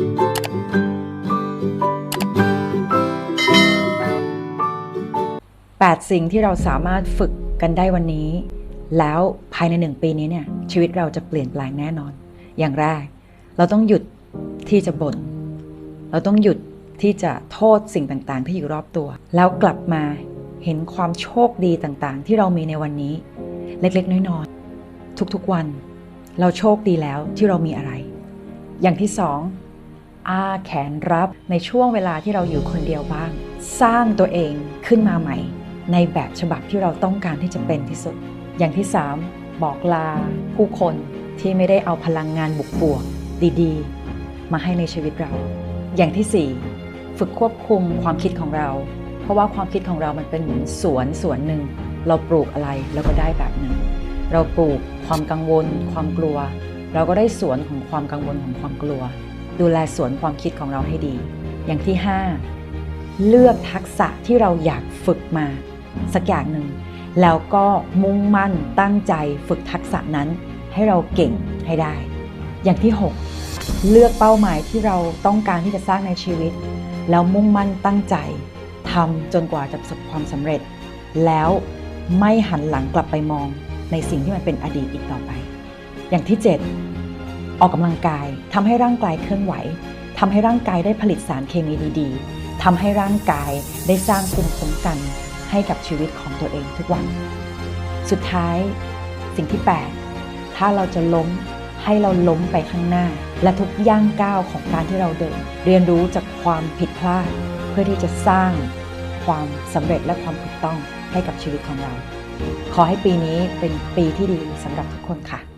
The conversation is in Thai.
8 สิ่งที่เราสามารถฝึกกันได้วันนี้ แล้วภายในหนึ่งปีนี้เนี่ยชีวิตเราจะเปลี่ยนแปลงแน่นอน อย่างแรก เราต้องหยุดที่จะบน่นเราต้องหยุดที่จะโทษสิ่งต่างๆ ที่อยู่รอบตัว แล้วกลับมาเห็นความโชคดีต่างๆ ที่เรามีในวันนี้ เล็กๆ น้อยๆทุกๆวัน เราโชคดีแล้วที่เรามีอะไร อย่างที่สอง อาแขนรับในช่วงเวลาที่เราอยู่คนเดียวบ้าง สร้างตัวเองขึ้นมาใหม่ ในแบบฉบับที่เราต้องการที่จะเป็นที่สุด อย่างที่สามบอกลาผู้คนที่ไม่ได้เอาพลังงานบุกบวกดีๆ มาให้ในชีวิตเรา อย่างที่สี่ฝึกควบคุมความคิดของเรา เพราะว่าความคิดของเรามันเป็นเหมือนสวนสวนหนึ่ง เราปลูกอะไรเราก็ได้แบบนั้น เราปลูกความกังวล ความกลัว เราก็ได้สวนของความกังวลของความกลัว ดูแลสวนความคิดของเราให้ดี อย่างที่ 5 เลือกทักษะที่เราอยากฝึกมา สักอย่างหนึ่ง แล้วก็มุ่งมั่นตั้งใจฝึกทักษะนั้น ให้เราเก่งให้ได้ อย่างที่ 6 เลือกเป้าหมายที่เราต้องการที่จะสร้างในชีวิต แล้วมุ่งมั่นตั้งใจทำจนกว่าจะประสบความสำเร็จ แล้วไม่หันหลังกลับไปมองในสิ่งที่มันเป็นอดีตอีกต่อไป อย่างที่ 7 ออกกำลังกายทำให้ร่างกายเคลื่อนไหวทำให้ร่างกายได้ผลิตสารเคมีดีๆทำให้ร่างกายได้สร้างภูมิคุ้มกันให้กับชีวิตของตัวเองทุกวัน สุดท้ายสิ่งที่ 8 ถ้าเราจะล้มให้เราล้มไปข้างหน้า และทุกย่างก้าวของการที่เราเดิน เรียนรู้จากความผิดพลาด เพื่อที่จะสร้างความสำเร็จและความถูกต้องให้กับชีวิตของเรา ขอให้ปีนี้เป็นปีที่ดีสำหรับทุกคนค่ะ